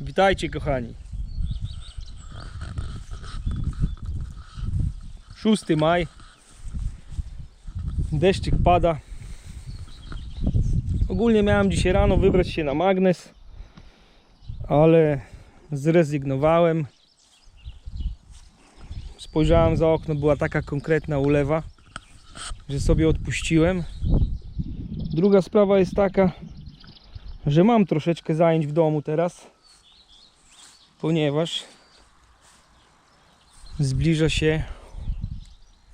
Witajcie kochani. 6 maj. Deszczyk pada. Ogólnie miałem dzisiaj rano wybrać się na magnes, ale zrezygnowałem. Spojrzałem za okno, była taka konkretna ulewa, że sobie odpuściłem. Druga sprawa jest taka, że mam troszeczkę zajęć w domu teraz, ponieważ zbliża się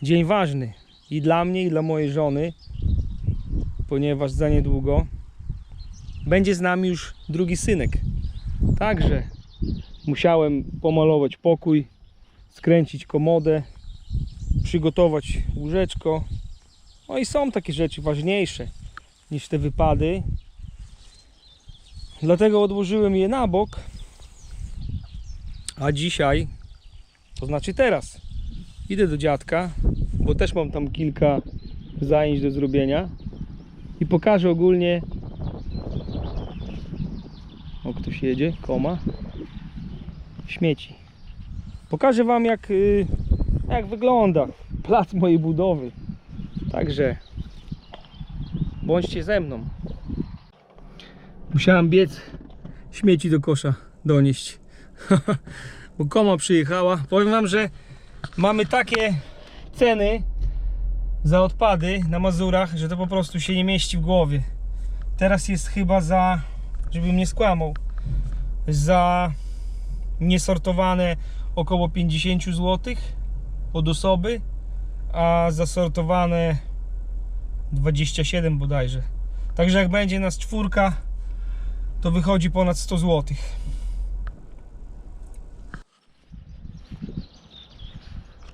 dzień ważny i dla mnie, i dla mojej żony, ponieważ za niedługo będzie z nami już drugi synek. Także musiałem pomalować pokój, skręcić komodę, przygotować łóżeczko. No i są takie rzeczy ważniejsze niż te wypady. Dlatego odłożyłem je na bok. A dzisiaj, to znaczy teraz, idę do dziadka, bo też mam tam kilka zajęć do zrobienia i pokażę ogólnie. O, ktoś jedzie, koma. Śmieci. Pokażę Wam, jak, y, jak wygląda plac mojej budowy. Także bądźcie ze mną. Musiałem biec śmieci do kosza donieść. Bo koma przyjechała. Powiem wam, że mamy takie ceny za odpady na Mazurach, że to po prostu się nie mieści w głowie. Teraz jest chyba za, żebym nie skłamał, za niesortowane około 50 zł od osoby, a zasortowane 27 bodajże. Także jak będzie nas czwórka, to wychodzi ponad 100 zł.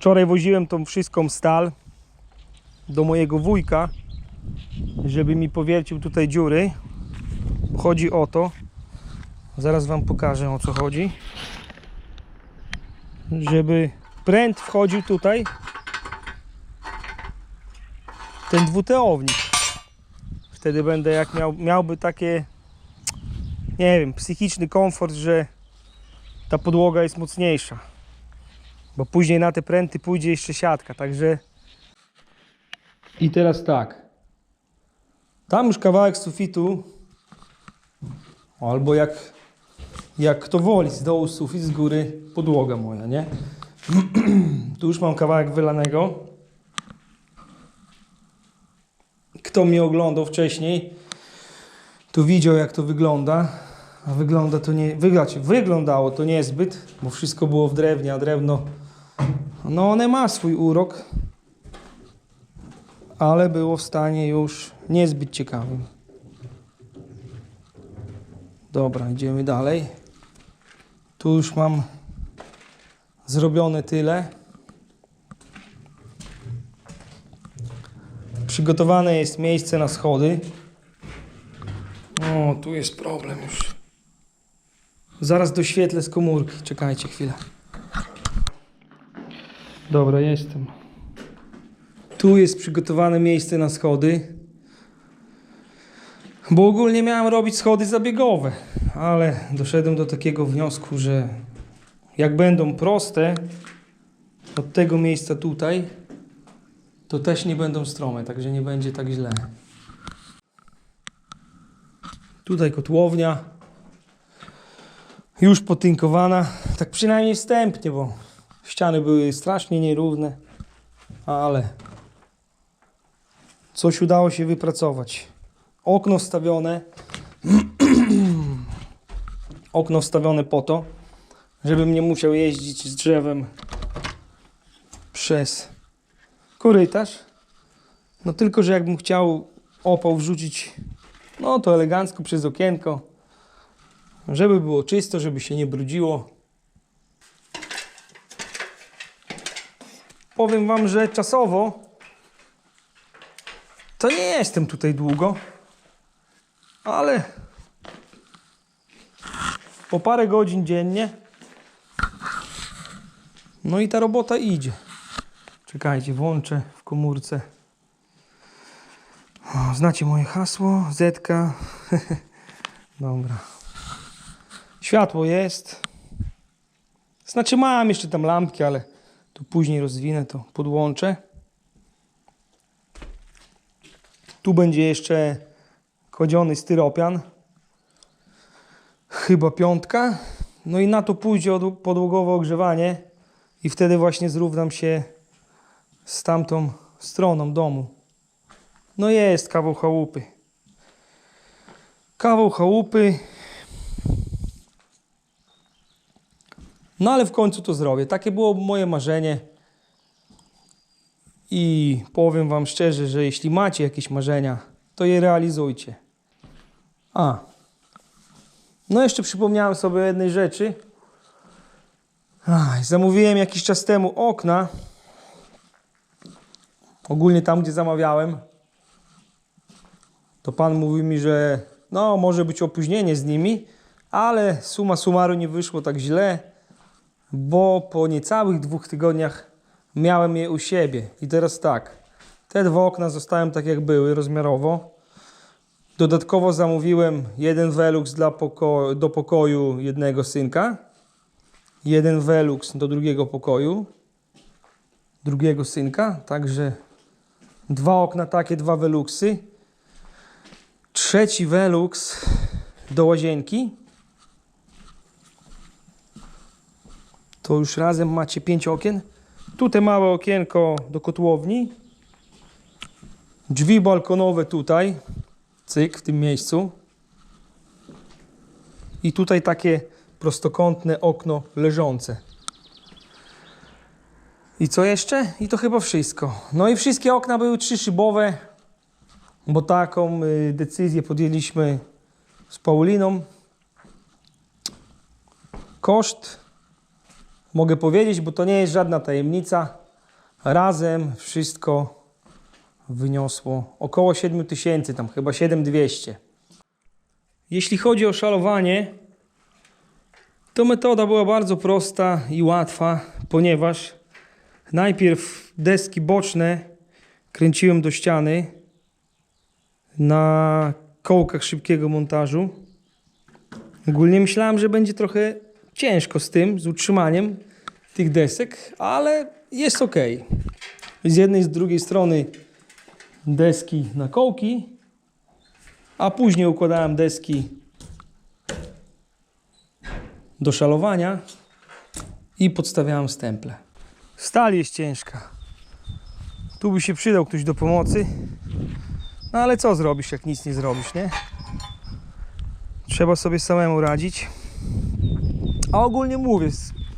Wczoraj woziłem tą wszystką stal do mojego wujka, żeby mi powiercił tutaj dziury. Chodzi o to, zaraz Wam pokażę o co chodzi, żeby pręt wchodził tutaj ten dwuteownik. Wtedy będę jak miał, miałby takie nie wiem, psychiczny komfort, że ta podłoga jest mocniejsza. Bo później na te pręty pójdzie jeszcze siatka, także i teraz tak. Tam już kawałek sufitu albo jak jak kto woli, z dołu sufit, z góry podłoga moja, nie? tu już mam kawałek wylanego. Kto mnie oglądał wcześniej, to widział jak to wygląda. A wygląda to nie. Wygląda, wyglądało to niezbyt, bo wszystko było w drewnie, a drewno. No one ma swój urok. Ale było w stanie już niezbyt ciekawym. Dobra, idziemy dalej. Tu już mam zrobione tyle. Przygotowane jest miejsce na schody. O, tu jest problem już. Zaraz doświetlę z komórki. Czekajcie chwilę. Dobra, jestem. Tu jest przygotowane miejsce na schody. Bo ogólnie miałem robić schody zabiegowe, ale doszedłem do takiego wniosku, że jak będą proste od tego miejsca tutaj, to też nie będą strome, także nie będzie tak źle. Tutaj kotłownia. Już potynkowana. Tak przynajmniej wstępnie, bo ściany były strasznie nierówne. Ale coś udało się wypracować. Okno wstawione. Okno wstawione po to, żebym nie musiał jeździć z drzewem przez korytarz. No tylko, że jakbym chciał opał wrzucić no to elegancko przez okienko, żeby było czysto, żeby się nie brudziło. Powiem Wam, że czasowo to nie jestem tutaj długo, ale po parę godzin dziennie no i ta robota idzie. Czekajcie, włączę w komórce. O, znacie moje hasło, Zetka. Dobra. Światło jest. Znaczy mam jeszcze tam lampki, ale tu później rozwinę, to podłączę. Tu będzie jeszcze kładziony styropian. Chyba piątka. No i na to pójdzie od- podłogowe ogrzewanie i wtedy właśnie zrównam się z tamtą stroną domu. No jest kawał chałupy. Kawał chałupy. No ale w końcu to zrobię. Takie było moje marzenie. I powiem Wam szczerze, że jeśli macie jakieś marzenia, to je realizujcie. A. No jeszcze przypomniałem sobie jednej rzeczy. Ach, zamówiłem jakiś czas temu okna. Ogólnie tam, gdzie zamawiałem. To pan mówi mi, że no może być opóźnienie z nimi, ale suma summarum nie wyszło tak źle, bo po niecałych dwóch tygodniach miałem je u siebie. I teraz tak, te dwa okna zostają tak jak były, rozmiarowo. Dodatkowo zamówiłem jeden Velux dla poko- do pokoju jednego synka, jeden Velux do drugiego pokoju, drugiego synka, także dwa okna takie, dwa Veluxy. Trzeci Velux do łazienki. To już razem macie pięć okien. Tutaj małe okienko do kotłowni. Drzwi balkonowe tutaj. Cyk, w tym miejscu. I tutaj takie prostokątne okno leżące. I co jeszcze? I to chyba wszystko. No i wszystkie okna były trzyszybowe, bo taką y, decyzję podjęliśmy z Pauliną. Koszt mogę powiedzieć, bo to nie jest żadna tajemnica. Razem wszystko wyniosło około 7 tysięcy, tam chyba 7200. Jeśli chodzi o szalowanie, to metoda była bardzo prosta i łatwa, ponieważ najpierw deski boczne kręciłem do ściany na kołkach szybkiego montażu. Ogólnie myślałem, że będzie trochę ciężko z tym, z utrzymaniem tych desek, ale jest ok. Z jednej i z drugiej strony deski na kołki, a później układałem deski do szalowania i podstawiałem stemple. Stal jest ciężka. Tu by się przydał ktoś do pomocy. No ale co zrobisz, jak nic nie zrobisz, nie? Trzeba sobie samemu radzić. A ogólnie mówię,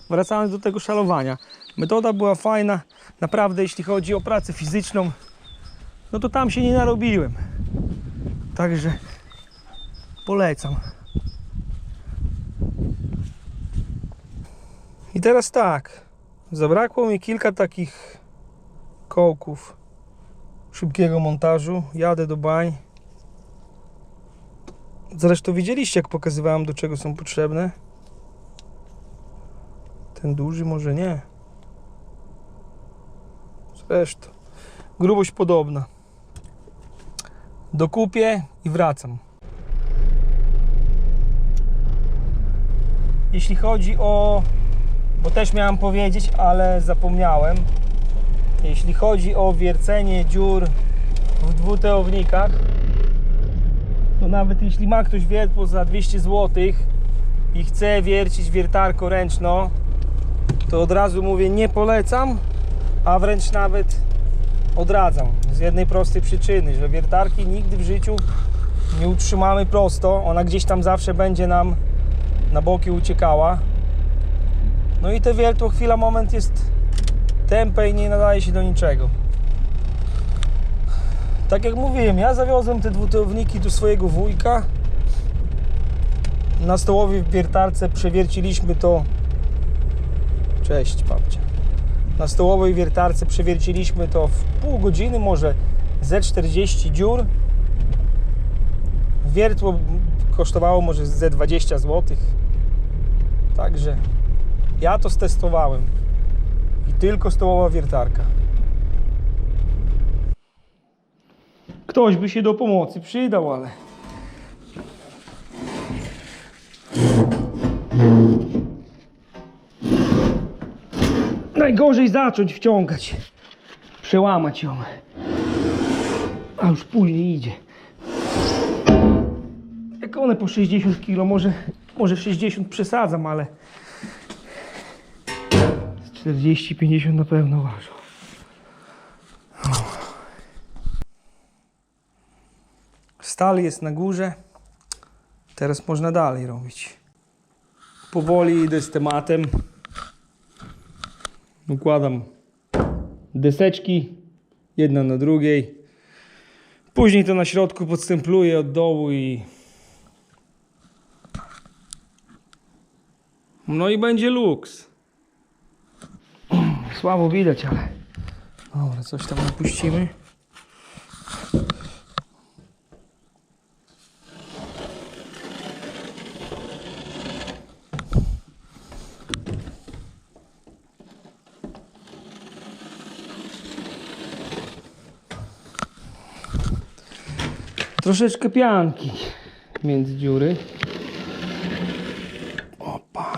wracając do tego szalowania. Metoda była fajna. Naprawdę, jeśli chodzi o pracę fizyczną, no to tam się nie narobiłem. Także polecam. I teraz tak. Zabrakło mi kilka takich kołków szybkiego montażu. Jadę do bań. Zresztą widzieliście, jak pokazywałem, do czego są potrzebne. Ten duży może nie. Zresztą. Grubość podobna. Dokupię i wracam. Jeśli chodzi o... Bo też miałem powiedzieć, ale zapomniałem. Jeśli chodzi o wiercenie dziur w dwuteownikach, to nawet jeśli ma ktoś wiertło za 200 zł i chce wiercić wiertarko ręczno, to od razu mówię nie polecam, a wręcz nawet odradzam. Z jednej prostej przyczyny, że wiertarki nigdy w życiu nie utrzymamy prosto. Ona gdzieś tam zawsze będzie nam na boki uciekała. No i te wiertło chwila, moment jest tępe i nie nadaje się do niczego. Tak jak mówiłem, ja zawiozłem te dwutyłowniki do swojego wujka. Na stołowej wiertarce przewierciliśmy to. Cześć, babcia. Na stołowej wiertarce przewierciliśmy to w pół godziny, może ze 40 dziur. Wiertło kosztowało może ze 20 zł. Także ja to stestowałem. I tylko stołowa wiertarka. Ktoś by się do pomocy przydał, ale. Najgorzej zacząć wciągać. Przełamać ją. A już później idzie. Jak one po 60 kg, może, może 60 przesadzam, ale 40-50 na pewno ważą. Stal jest na górze. Teraz można dalej robić. Powoli idę z tematem. Układam deseczki, jedna na drugiej. Później to na środku podstempluję od dołu i. No i będzie luks. Słabo widać, ale. Dobra, coś tam napuścimy. Troszeczkę pianki między dziury. Opa.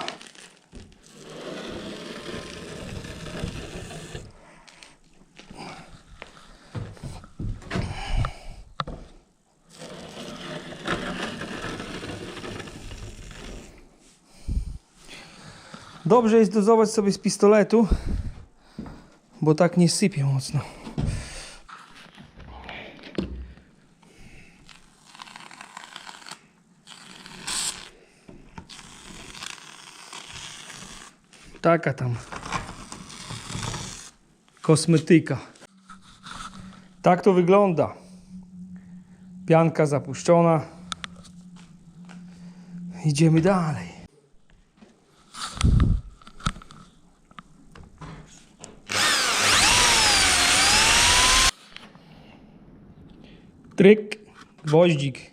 Dobrze jest dozować sobie z pistoletu, bo tak nie sypie mocno. Taka tam kosmetyka. Tak to wygląda. Pianka zapuszczona. Idziemy dalej. Tryk, gwoździk.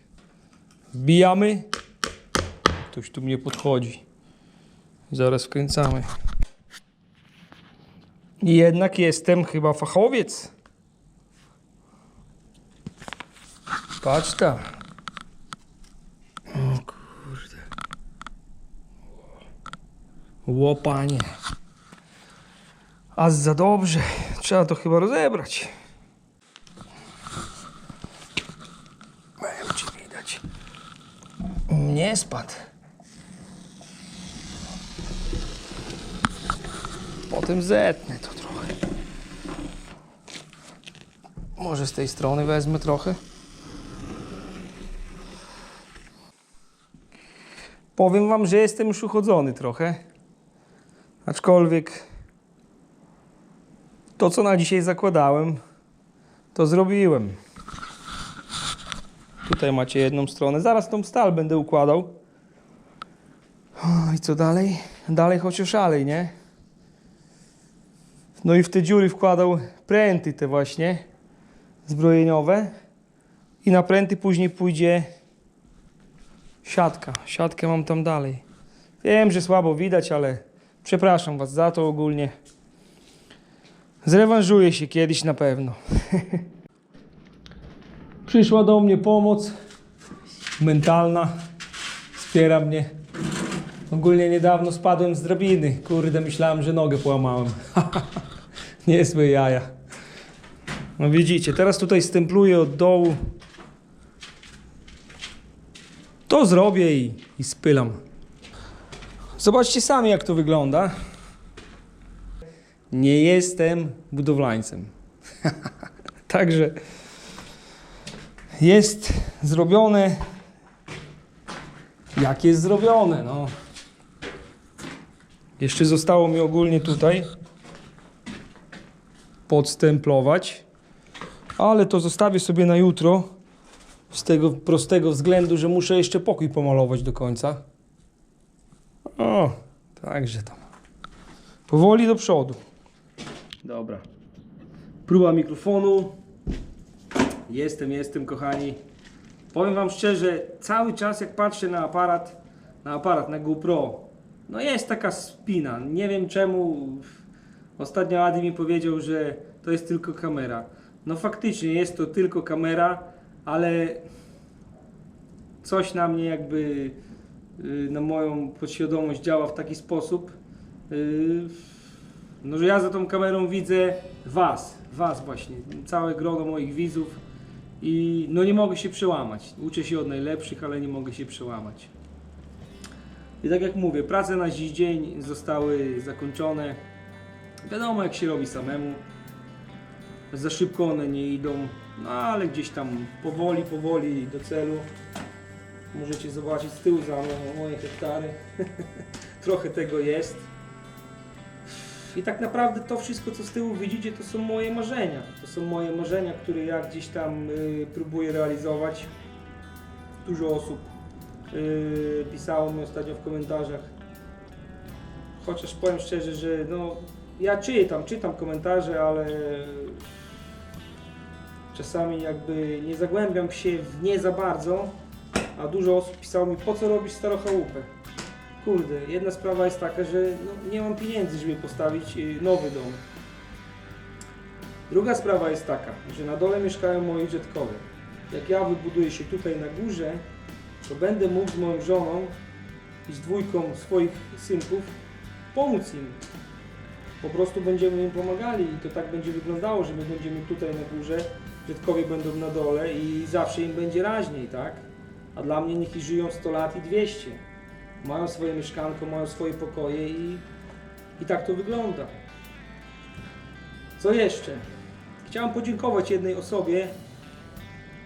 Wbijamy. Ktoś tu mnie podchodzi. Zaraz wkręcamy. Jednak jestem chyba fachowiec. Patrz tam. O kurde. Łopanie. A za dobrze. Trzeba to chyba rozebrać. Mają ci widać. Nie spadł. Potem zetnę to trochę. Może z tej strony wezmę trochę. Powiem wam, że jestem już uchodzony trochę. Aczkolwiek to, co na dzisiaj zakładałem, to zrobiłem. Tutaj macie jedną stronę. Zaraz tą stal będę układał. O, I co dalej? Dalej chociaż szalej, nie? No i w te dziury wkładał pręty te właśnie zbrojeniowe i na pręty później pójdzie siatka. Siatkę mam tam dalej. Wiem, że słabo widać, ale przepraszam was za to ogólnie. Zrewanżuję się kiedyś na pewno. Przyszła do mnie pomoc mentalna. Wspiera mnie. Ogólnie niedawno spadłem z drabiny. Kurde, myślałem, że nogę połamałem. Niezłe jaja. No widzicie, teraz tutaj stempluję od dołu. To zrobię i, i spylam. Zobaczcie sami, jak to wygląda. Nie jestem budowlańcem. Także jest zrobione jak jest zrobione. No. Jeszcze zostało mi ogólnie tutaj podstemplować, ale to zostawię sobie na jutro z tego prostego względu, że muszę jeszcze pokój pomalować do końca. O, także tam. Powoli do przodu. Dobra. Próba mikrofonu. Jestem, jestem, kochani. Powiem Wam szczerze, cały czas jak patrzę na aparat, na aparat, na GoPro, no jest taka spina. Nie wiem czemu. Ostatnio Adi mi powiedział, że to jest tylko kamera. No faktycznie jest to tylko kamera, ale coś na mnie jakby y, na moją podświadomość działa w taki sposób, y, no że ja za tą kamerą widzę Was, Was właśnie, całe grono moich widzów i no nie mogę się przełamać. Uczę się od najlepszych, ale nie mogę się przełamać. I tak jak mówię, prace na dziś dzień zostały zakończone. Wiadomo jak się robi samemu. Za szybko one nie idą, no ale gdzieś tam powoli, powoli do celu. Możecie zobaczyć z tyłu za mną moje hektary. Trochę tego jest. I tak naprawdę to wszystko, co z tyłu widzicie, to są moje marzenia. To są moje marzenia, które ja gdzieś tam y, próbuję realizować. Dużo osób y, pisało mi ostatnio w komentarzach. Chociaż powiem szczerze, że no, ja czytam, czytam komentarze, ale czasami jakby nie zagłębiam się w nie za bardzo, a dużo osób pisało mi, po co robisz starochałupę? Kurde, jedna sprawa jest taka, że no, nie mam pieniędzy, żeby postawić y, nowy dom. Druga sprawa jest taka, że na dole mieszkają moi dziadkowie. Jak ja wybuduję się tutaj na górze, to będę mógł z moją żoną i z dwójką swoich synków pomóc im. Po prostu będziemy im pomagali i to tak będzie wyglądało, że my będziemy tutaj na górze, dziadkowie będą na dole i zawsze im będzie raźniej, tak? A dla mnie niech i żyją 100 lat i 200. Mają swoje mieszkanko, mają swoje pokoje i, i tak to wygląda. Co jeszcze? Chciałem podziękować jednej osobie.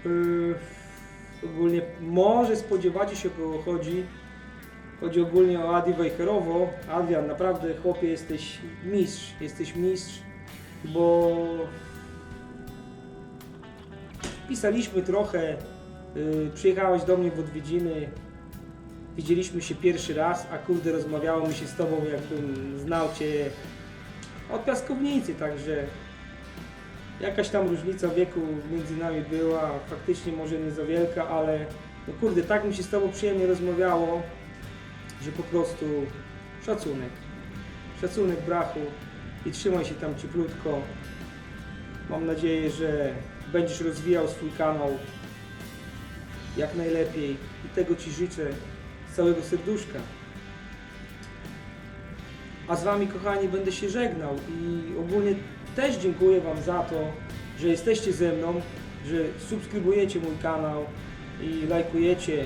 Yy, ogólnie może spodziewacie się o kogo chodzi. Chodzi ogólnie o Adi Wejherowo. Adrian, naprawdę chłopie jesteś mistrz, jesteś mistrz, bo pisaliśmy trochę, yy, przyjechałeś do mnie w odwiedziny, widzieliśmy się pierwszy raz, a kurde rozmawiało mi się z Tobą jakbym znał Cię od piaskownicy, także jakaś tam różnica wieku między nami była, faktycznie może nie za wielka, ale no kurde, tak mi się z Tobą przyjemnie rozmawiało, że po prostu szacunek. Szacunek brachu i trzymaj się tam cieplutko. Mam nadzieję, że będziesz rozwijał swój kanał jak najlepiej i tego Ci życzę z całego serduszka. A z Wami, kochani, będę się żegnał i ogólnie też dziękuję Wam za to, że jesteście ze mną, że subskrybujecie mój kanał i lajkujecie,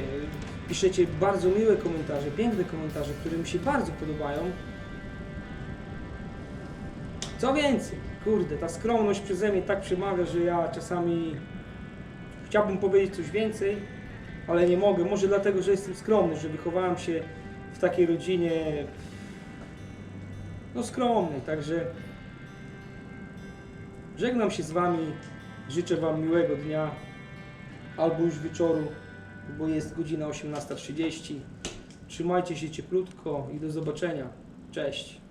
piszecie bardzo miłe komentarze, piękne komentarze, które mi się bardzo podobają. Co więcej, kurde, ta skromność przeze mnie tak przemawia, że ja czasami chciałbym powiedzieć coś więcej, ale nie mogę. Może dlatego, że jestem skromny, że wychowałem się w takiej rodzinie no skromnej, także żegnam się z Wami, życzę Wam miłego dnia albo już wieczoru, bo jest godzina 18.30. Trzymajcie się cieplutko i do zobaczenia. Cześć.